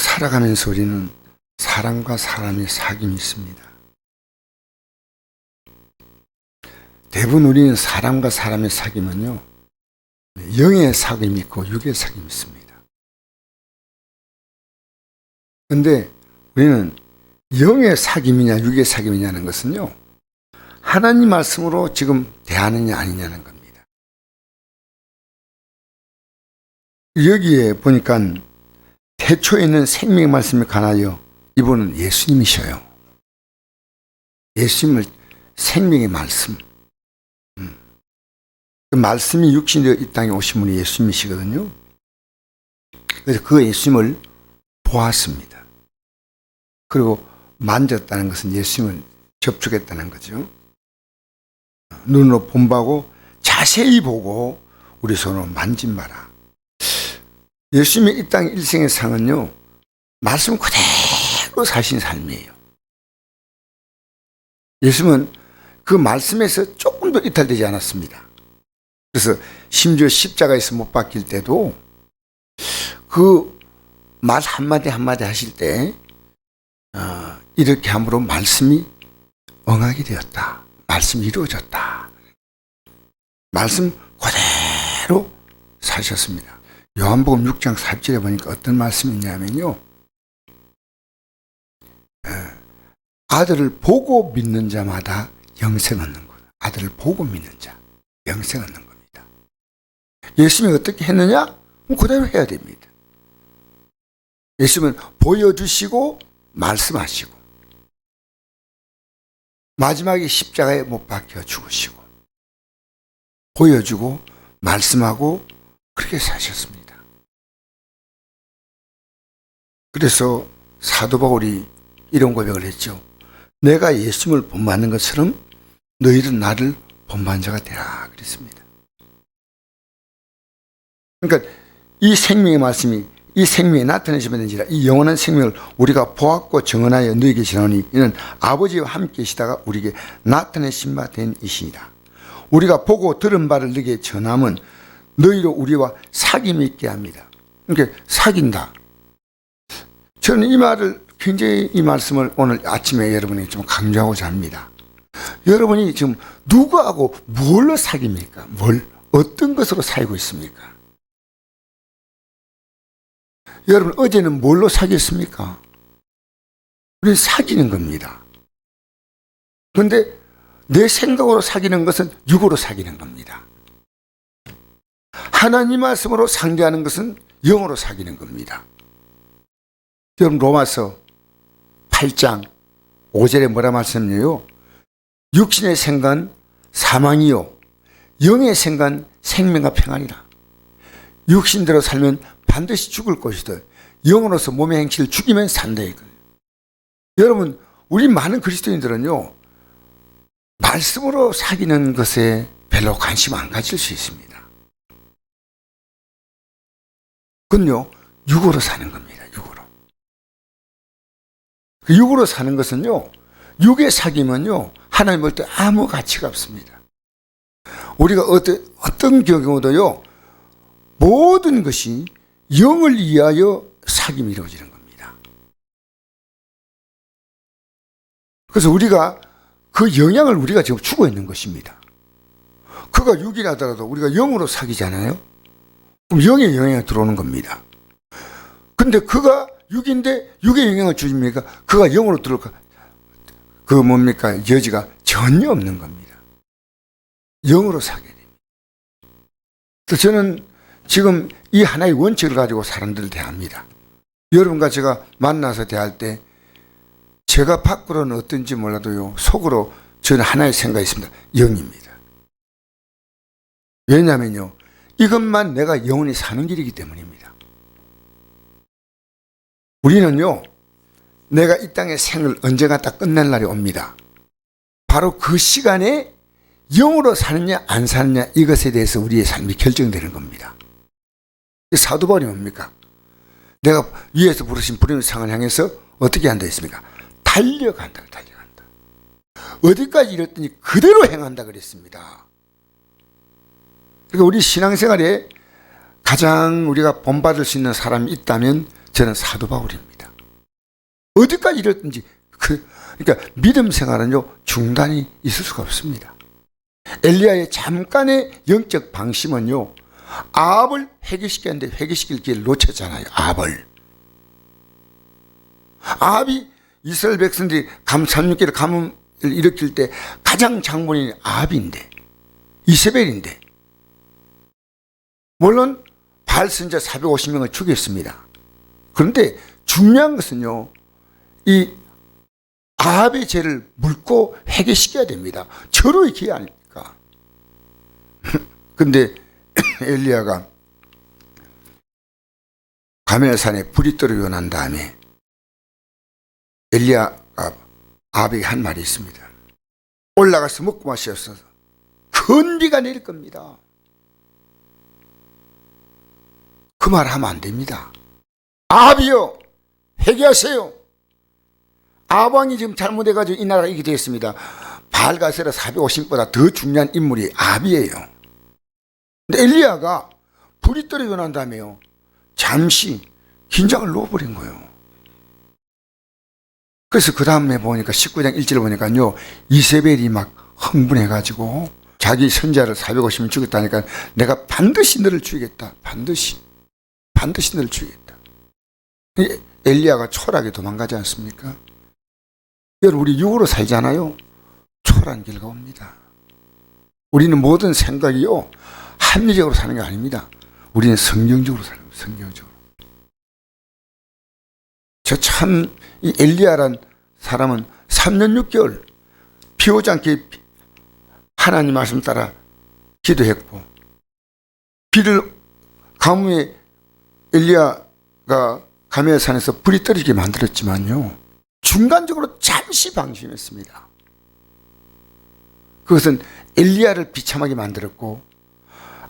살아가면서 우리는 사람과 사람의 사귐이 있습니다. 대부분 우리는 사람과 사람의 사귐은요, 영의 사귐이 있고 육의 사귐이 있습니다. 근데 우리는 영의 사귐이냐 육의 사귐이냐는 것은요, 하나님 말씀으로 지금 대하느냐 아니냐는 겁니다. 여기에 보니까 태초에 있는 생명의 말씀에 관하여 이분은 예수님이셔요. 예수님을 생명의 말씀. 음. 그 말씀이 육신되어 이 땅에 오신 분이 예수님이시거든요. 그래서 그 예수님을 보았습니다. 그리고 만졌다는 것은 예수님을 접촉했다는 거죠. 눈으로 본바고 자세히 보고 우리 손으로 만진 바라. 예수님의 이 땅 일생의 상은요, 말씀 그대로 사신 삶이에요. 예수님은 그 말씀에서 조금도 이탈되지 않았습니다. 그래서 심지어 십자가에서 못 박힐 때도 그 말 한마디 한마디 하실 때 어, 이렇게 함으로 말씀이 응하게 되었다. 말씀이 이루어졌다. 말씀 그대로 사셨습니다. 요한복음 6장 4절에 보니까 어떤 말씀이 있냐면요. 아들을 보고 믿는 자마다 영생 얻는 것. 아들을 보고 믿는 자, 영생 얻는 겁니다. 예수님이 어떻게 했느냐? 그대로 해야 됩니다. 예수님은 보여주시고 말씀하시고 마지막에 십자가에 못 박혀 죽으시고 보여주고 말씀하고 그렇게 사셨습니다. 그래서 사도 바울이 이런 고백을 했죠. 내가 예수님을 본받는 것처럼 너희는 나를 본받는 자가 되라 그랬습니다. 그러니까 이 생명의 말씀이 이 생명이 나타내시면지라 이 영원한 생명을 우리가 보았고 정언하여 너희에게 전하니 이는 아버지와 함께 계시다가 우리에게 나타내신 바 된 이시니라. 우리가 보고 들은 바를 너희에게 전함은 너희로 우리와 사귐이 있게 합니다. 그러니까 사귄다. 저는 이 말을 굉장히 이 말씀을 오늘 아침에 여러분이 좀 강조하고자 합니다. 여러분이 지금 누구하고 뭘로 사귑니까? 뭘 어떤 것으로 살고 있습니까? 여러분 어제는 뭘로 사귀었습니까? 우리 사귀는 겁니다. 그런데 내 생각으로 사귀는 것은 육으로 사귀는 겁니다. 하나님 말씀으로 상대하는 것은 영으로 사귀는 겁니다. 여러분 로마서 8장 5절에 뭐라 말씀해요? 육신의 생각 사망이요 영의 생각 생명과 평안이라. 육신대로 살면 반드시 죽을 것이다. 영으로서 몸의 행실을 죽이면 산다. 여러분, 우리 많은 그리스도인들은요. 말씀으로 사귀는 것에 별로 관심 안 가질 수 있습니다. 그건요. 육으로 사는 겁니다. 육으로. 그 육으로 사는 것은요. 육의 사귐은요. 하나님 볼 때 아무 가치가 없습니다. 우리가 어떤 어떤 경우도요. 모든 것이 영을 위하여 사귐이 이루어지는 겁니다. 그래서 우리가 그 영향을 우리가 지금 주고 있는 것입니다. 그가 육이라더라도 우리가 영으로 사귀잖아요. 그럼 영의 영향이 들어오는 겁니다. 근데 그가 육인데 육의 영향을 주십니까? 그가 영으로 들어올까? 그 뭡니까? 여지가 전혀 없는 겁니다. 영으로 사게 됩니다. 저는 지금 이 하나의 원칙을 가지고 사람들을 대합니다. 여러분과 제가 만나서 대할 때 제가 밖으로는 어떤지 몰라도요 속으로 저는 하나의 생각이 있습니다. 영입니다. 왜냐하면요 이것만 내가 영원히 사는 길이기 때문입니다. 우리는요 내가 이 땅의 생을 언제가 딱 끝날 날이 옵니다. 바로 그 시간에 영으로 사느냐 안 사느냐 이것에 대해서 우리의 삶이 결정되는 겁니다. 사도바울이 뭡니까? 내가 위에서 부르신 부르는 상을 향해서 어떻게 한다 했습니까? 달려간다, 달려간다. 어디까지 이랬더니 그대로 행한다 그랬습니다. 그러니까 우리 신앙생활에 가장 우리가 본받을 수 있는 사람이 있다면 저는 사도 바울입니다. 어디까지 이랬든지 그 그러니까 믿음 생활은요 중단이 있을 수가 없습니다. 엘리야의 잠깐의 영적 방심은요 아합을 회개시켰는데 회개시킬 기회를 놓쳤잖아요. 아합을 아합이 이스라엘 백성들이 감 36개를 가뭄을 일으킬 때 가장 장본인이 아합인데 이세벨인데 물론 발선자 450명을 죽였습니다. 그런데 중요한 것은요. 이 아합의 죄를 묻고 회개시켜야 됩니다. 절호의 기회 아닙니까? 근데 엘리야가 가멜산에 불이 떨어지고 난 다음에 엘리야가 아합에게 한 말이 있습니다. 올라가서 먹고 마시옵소서. 큰 비가 내릴 겁니다. 그 말 하면 안 됩니다. 아합이요, 회개하세요. 아방이 지금 잘못해가지고 이 나라가 이렇게 되었습니다. 발가세라 450보다 더 중요한 인물이 아합이에요. 근데 엘리야가 불이 떨어지고 난 다음에요. 잠시 긴장을 놓아버린 거예요. 그래서 그 다음에 보니까 19장 1절을 보니까요. 이세벨이 막 흥분해가지고 자기 선자를 450명 죽였다니까 내가 반드시 너를 죽이겠다. 반드시. 반드시 죽이겠다. 이 엘리야가 초라하게 도망가지 않습니까? 여러분 우리 육으로 살잖아요. 초라한 결과 옵니다. 우리는 모든 생각이요. 합리적으로 사는 게 아닙니다. 우리는 성경적으로 사는 거예요. 성경적으로. 저 참 이 엘리야란 사람은 3년 6개월 비 오지 않게 하나님 말씀 따라 기도했고 비를 가뭄에 엘리야가 가메산에서 불이 떨어지게 만들었지만요. 중간적으로 잠시 방심했습니다. 그것은 엘리야를 비참하게 만들었고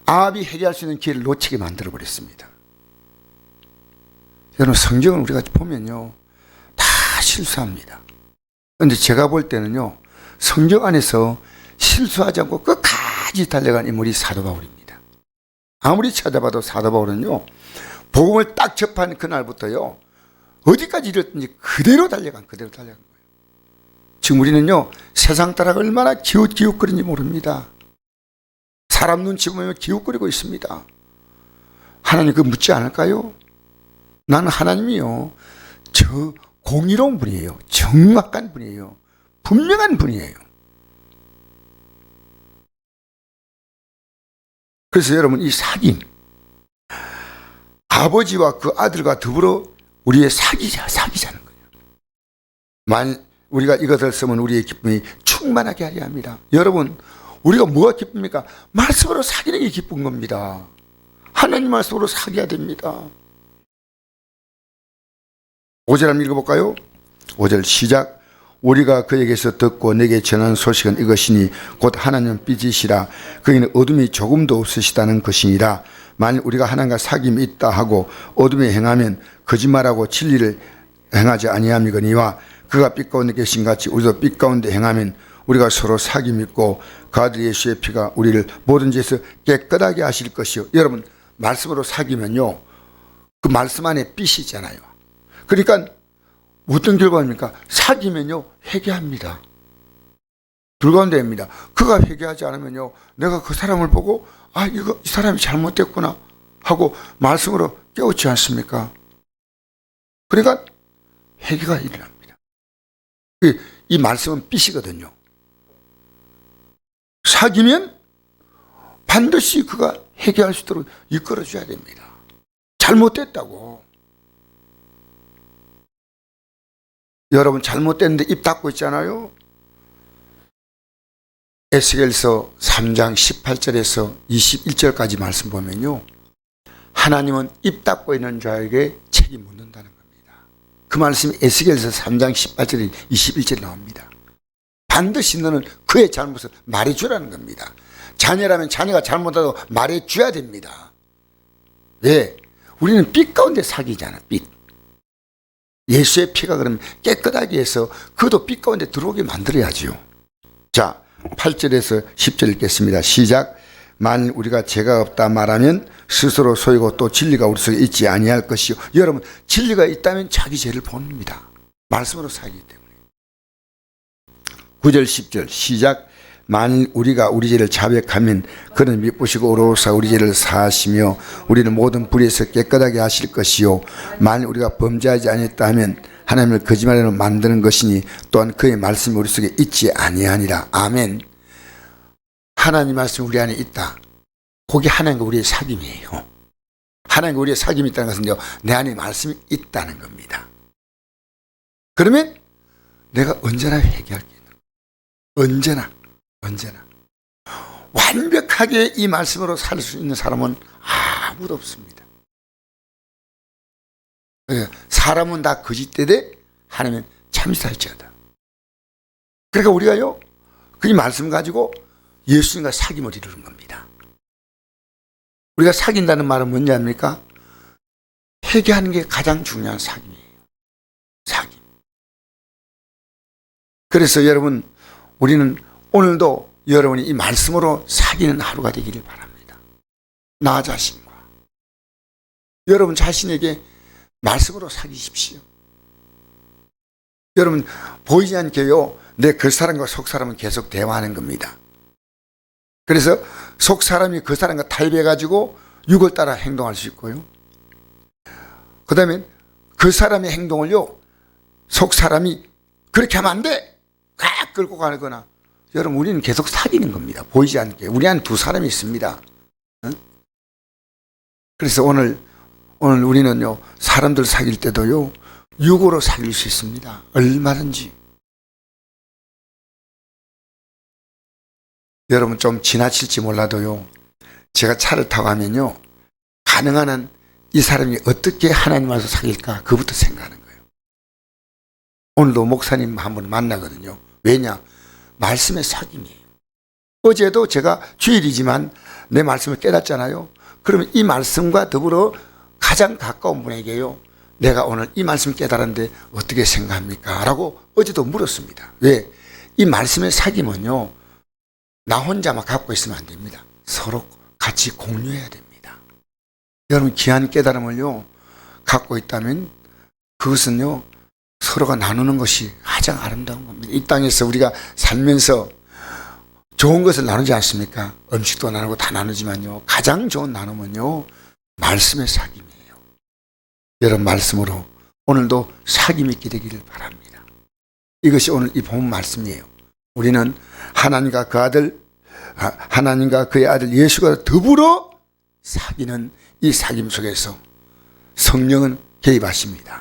아합이 해결할 수 있는 기회를 놓치게 만들어 버렸습니다. 여러분 성경을 우리가 보면요. 다 실수합니다. 그런데 제가 볼 때는요. 성경 안에서 실수하지 않고 끝까지 달려간 인물이 사도 바울입니다. 아무리 찾아봐도 사도 바울은요. 복음을 딱 접한 그날부터요. 어디까지 이랬든지 그대로 달려간 그대로 달려간 거예요. 지금 우리는요. 세상 따라가 얼마나 기웃기웃거리는지 모릅니다. 사람 눈치 보면 기웃거리고 있습니다. 하나님 그 묻지 않을까요? 나는 하나님이요. 저 공의로운 분이에요. 정확한 분이에요. 분명한 분이에요. 그래서 여러분 이 사귐 아버지와 그 아들과 더불어 우리의 사귀자 사귀자는 거예요. 만 우리가 이것을 쓰면 우리의 기쁨이 충만하게 하려 합니다. 여러분 우리가 뭐가 기쁩니까? 말씀으로 사귀는 게 기쁜 겁니다. 하나님 말씀으로 사귀어야 됩니다. 5절 한번 읽어볼까요? 5절 시작 우리가 그에게서 듣고 내게 전한 소식은 이것이니 곧 하나님 삐지시라 그에는 어둠이 조금도 없으시다는 것이니라 만일 우리가 하나님과 사귐이 있다 하고 어둠에 행하면 거짓말하고 진리를 행하지 아니함이거니와 그가 빛 가운데 계신 같이 우리도 빛 가운데 행하면 우리가 서로 사귐 있고 그 아들 예수의 피가 우리를 모든 죄에서 깨끗하게 하실 것이요 여러분 말씀으로 사귀면요 그 말씀 안에 빛이잖아요 그러니까 어떤 결과입니까? 사귀면요 회개합니다. 불가운데입니다. 그가 회개하지 않으면요 내가 그 사람을 보고 아 이거 이 사람이 잘못됐구나 하고 말씀으로 깨우지 않습니까? 그러니까 회개가 일어납니다. 이, 이 말씀은 빛이거든요. 사귀면 반드시 그가 회개할 수 있도록 이끌어줘야 됩니다. 잘못됐다고. 여러분 잘못됐는데 입 닫고 있잖아요. 에스겔서 3장 18절에서 21절까지 말씀 보면요. 하나님은 입 닫고 있는 자에게 책임 묻는다는 겁니다. 그 말씀이 에스겔서 3장 18절 21절에 나옵니다. 반드시 너는 그의 잘못을 말해주라는 겁니다. 자녀라면 자녀가 잘못하고 말해줘야 됩니다. 왜? 우리는 빛 가운데 사귀잖아, 빛. 예수의 피가 그러면 깨끗하게 해서 그도 빛 가운데 들어오게 만들어야지요. 자, 8절에서 10절 읽겠습니다. 시작. 만일 우리가 죄가 없다 말하면 스스로 소이고 또 진리가 우리 속에 있지 아니할 것이요. 여러분 진리가 있다면 자기 죄를 보는입니다. 말씀으로 살기 때문에. 9절 10절 시작 만일 우리가 우리 죄를 자백하면 그는 미쁘시고 오로사 우리 죄를 사하시며 우리는 모든 불의에서 깨끗하게 하실 것이요 만일 우리가 범죄하지 아니했다 하면 하나님을 거짓말로 만드는 것이니 또한 그의 말씀이 우리 속에 있지 아니하니라. 아멘. 하나님 말씀이 우리 안에 있다. 그게 하나님과 우리의 사귐이에요. 하나님과 우리의 사귐이 있다는 것은요 내 안에 말씀이 있다는 겁니다. 그러면 내가 언제나 회개할 게 있는. 언제나 언제나. 완벽하게 이 말씀으로 살 수 있는 사람은 아무도 없습니다. 예, 사람은 다 거짓되되 하나님은 참살지어다. 그러니까 우리가요 그이 말씀 가지고 예수님과 사귐을 이루는 겁니다. 우리가 사귄다는 말은 뭔지 압니까? 회개하는 게 가장 중요한 사귐이에요. 사귐. 그래서 여러분 우리는 오늘도 여러분이 이 말씀으로 사귀는 하루가 되기를 바랍니다. 나 자신과 여러분 자신에게 말씀으로 사귀십시오. 여러분 보이지 않게요 내그 사람과 속 사람은 계속 대화하는 겁니다. 그래서 속 사람이 그 사람과 타협해 가지고 육을 따라 행동할 수 있고요. 그 다음에 그 사람의 행동을요 속 사람이 그렇게 하면 안 돼. 꽉 끌고 가거나 여러분 우리는 계속 사귀는 겁니다. 보이지 않게 우리 안에 두 사람이 있습니다. 응? 그래서 오늘 오늘 우리는요 사람들 사귈 때도요 육으로 사귈 수 있습니다. 얼마든지 여러분 좀 지나칠지 몰라도요 제가 차를 타고 가면요 가능한 한 이 사람이 어떻게 하나님 와서 사귈까 그부터 생각하는 거예요. 오늘도 목사님 한 번 만나거든요. 왜냐? 말씀의 사귐이에요. 어제도 제가 주일이지만 내 말씀을 깨닫잖아요. 그러면 이 말씀과 더불어 가장 가까운 분에게요. 내가 오늘 이 말씀 깨달았는데 어떻게 생각합니까? 라고 어제도 물었습니다. 왜? 이 말씀의 사귐은요. 나 혼자만 갖고 있으면 안 됩니다. 서로 같이 공유해야 됩니다. 여러분 귀한 깨달음을요. 갖고 있다면 그것은요. 서로가 나누는 것이 가장 아름다운 겁니다. 이 땅에서 우리가 살면서 좋은 것을 나누지 않습니까? 음식도 나누고 다 나누지만요. 가장 좋은 나눔은요. 말씀의 사귐 여러분 말씀으로 오늘도 사귐 있게 되기를 바랍니다. 이것이 오늘 이 본 말씀이에요. 우리는 하나님과 그 아들 하- 하나님과 그의 아들 예수가 더불어 사귀는 이 사귐 속에서 성령은 개입하십니다.